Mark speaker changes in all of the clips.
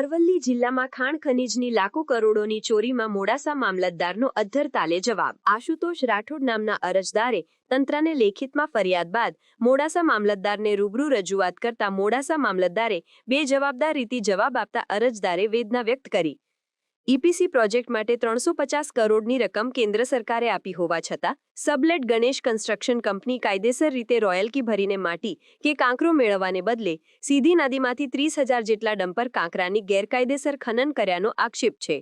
Speaker 1: અરવલ્લી જિલ્લામાં ખાણ ખનીજની લાખો કરોડોની ચોરીમાં મોડાસા મામલતદારનો અધ્ધર તાલે જવાબ. આશુતોષ રાઠોડ નામના અરજદારે તંત્રને લેખિતમાં ફરિયાદ બાદ મોડાસા મામલતદારને રૂબરૂ રજૂઆત કરતા મોડાસા મામલતદારે બે જવાબદાર રીતે જવાબ આપતા અરજદારે વેદના વ્યક્ત કરી. ઈપીસી પ્રોજેક્ટ માટે ત્રણસો પચાસ કરોડની રકમ કેન્દ્ર સરકારે આપી હોવા છતાં, સબલેટ ગણેશ કન્સ્ટ્રક્શન કંપની કાયદેસર રીતે રોયલ્ટી ભરીને માટી કે કાંકરો મેળવવાને બદલે સીધી નદીમાંથી ત્રીસ હજાર જેટલા ડમ્પર કાંકરાની ગેરકાયદેસર ખનન કર્યાનો આક્ષેપ છે.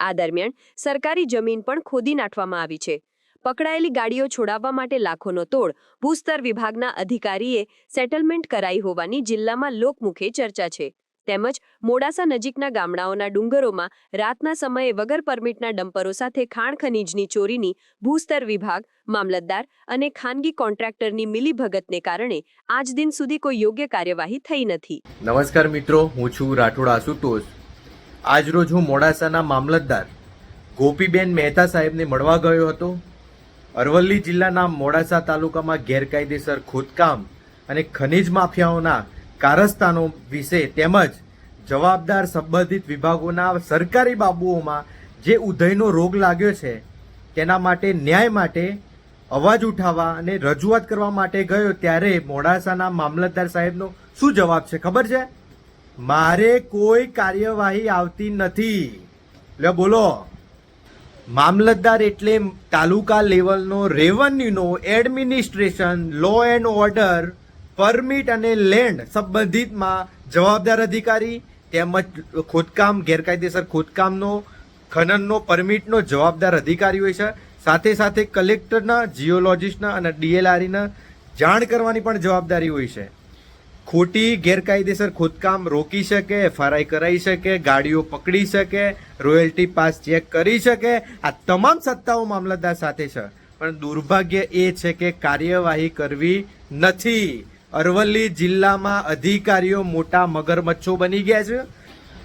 Speaker 1: આ દરમિયાન સરકારી જમીન પણ ખોદી નાખવામાં આવી છે. પકડાયેલી ગાડીઓ છોડાવવા માટે લાખોનો તોડ ભૂસ્તર વિભાગના અધિકારીએ સેટલમેન્ટ કરાઈ હોવાની જિલ્લામાં લોકમુખે ચર્ચા છે. તેમજ મોડાસા નજીકના ગામડાઓના ડુંગરોમાં રાતના સમયે વગર પરમિટના ડમ્પરો સાથે ખાણ ખનીજની ચોરીની ભૂસ્તર વિભાગ, મામલતદાર અને ખાનગી કોન્ટ્રાક્ટરની મિલીભગતને કારણે આજ દિન સુધી કોઈ યોગ્ય કાર્યવાહી થઈ નથી.
Speaker 2: નમસ્કાર મિત્રો, હું છું રાઠોડ આશુતોષ. આજરોજ હું મોડાસાના મામલતદાર ગોપીબેન મહેતા સાહેબને મળવા ગયો હતો. અરવલ્લી જિલ્લાના મોડાસા તાલુકામાં ગેરકાયદેસર ખોદકામ અને ખનિજ માફિયાઓના કારસ્તાનો વિશે તેમજ જવાબદાર સંબંધિત વિભાગોના સરકારી બાબુઓમાં જે ઉદયનો રોગ લાગ્યો છે, તેના માટે ન્યાય માટે અવાજ ઉઠાવવા અને રજૂઆત કરવા માટે ગયો ત્યારે મોડાસાના મામલતદાર સાહેબનો શું જવાબ છે ખબર છે? મારે કોઈ કાર્યવાહી આવતી નથી. લે બોલો. મામલતદાર એટલે તાલુકા લેવલનો રેવન્યુનો administration law and order permit અને લેન્ડ સંબંધિતમાં જવાબદાર અધિકારી તેમજ ખોદકામ, ગેરકાયદેસર ખોદકામનો, ખનનનો, પરમિટનો જવાબદાર અધિકારી હોય છે. સાથે સાથે કલેક્ટરના જીઓલોજિસ્ટના અને ડીએલઆરના જાણ કરવાની પણ જવાબદારી હોય છે. ખોટી, ગેરકાયદેસર ખોદકામ રોકી શકે, એફઆરઆઈ કરાવી શકે, ગાડીઓ પકડી શકે, રોયલ્ટી પાસ ચેક કરી શકે. આ તમામ સત્તાઓ મામલતદાર સાથે છે. પણ દુર્ભાગ્ય એ છે કે કાર્યવાહી કરવી નથી. અરવલ્લી જિલ્લામાં અધિકારીઓ મોટા મગરમચ્છો બની ગયા છે.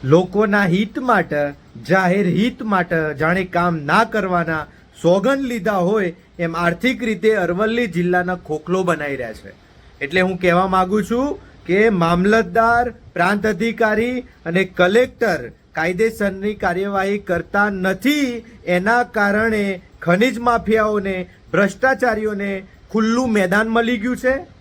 Speaker 2: લોકોના હિત માટે, જાહેર હિત માટે જાણે કામ ના કરવાના સોગંદ લીધા હોય એમ આર્થિક રીતે અરવલ્લી જિલ્લાના ખોખલો બનાવી રહ્યા છે. એટલે હું કહેવા માંગુ છું કે મામલતદાર, પ્રાંત અધિકારી અને કલેક્ટર કાયદેસરની કાર્યવાહી કરતા નથી. એના કારણે ખનિજ માફિયાઓને, ભ્રષ્ટાચારીઓને ખુલ્લું મેદાન મળી ગયું છે.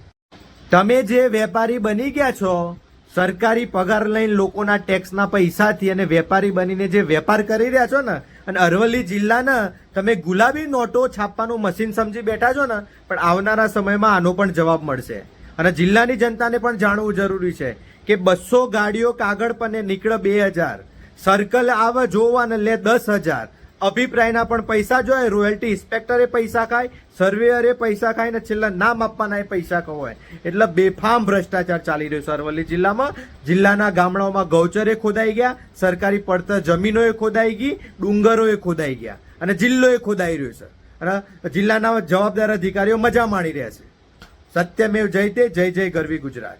Speaker 2: તમે જે વેપારી બની ગયા છો, સરકારી પગાર લઈને લોકોના ટેક્સના પૈસાથી અને વેપારી બનીને જે વેપાર કરી રહ્યા છો ને, અને અરવલ્લી જિલ્લાના તમે ગુલાબી નોટો છાપવાનું મશીન સમજી બેઠા છો ને, પણ આવનારા સમયમાં આનો પણ જવાબ મળશે. અને જિલ્લાની જનતાને પણ જાણવું જરૂરી છે કે બસો ગાડીઓ કાગળ પર નીકળે બે હજાર સર્કલ આવે જોવા ને લે દસ હજાર અભિપ્રાયના પણ પૈસા જોઈએ રોયલ્ટી ઇન્સ્પેક્ટરે પૈસા ખાય સર્વેયરે પૈસા ખાય ને છેલ્લા નામ આપવાના પૈસા કહેવાય એટલે બેફામ ભ્રષ્ટાચાર ચાલી રહ્યો છે અરવલ્લી જિલ્લામાં. જિલ્લાના ગામડાઓમાં ગૌચરે ખોદાઈ ગયા, સરકારી પડતર જમીનોએ ખોદાઈ ગઈ ડુંગરોએ ખોદાઈ ગયા અને જિલ્લોએ ખોદાઈ રહ્યો છે. અને જિલ્લાના જવાબદાર અધિકારીઓ મજા માણી રહ્યા છે. સત્યમેવ જયતે, જય જય ગરવી ગુજરાત.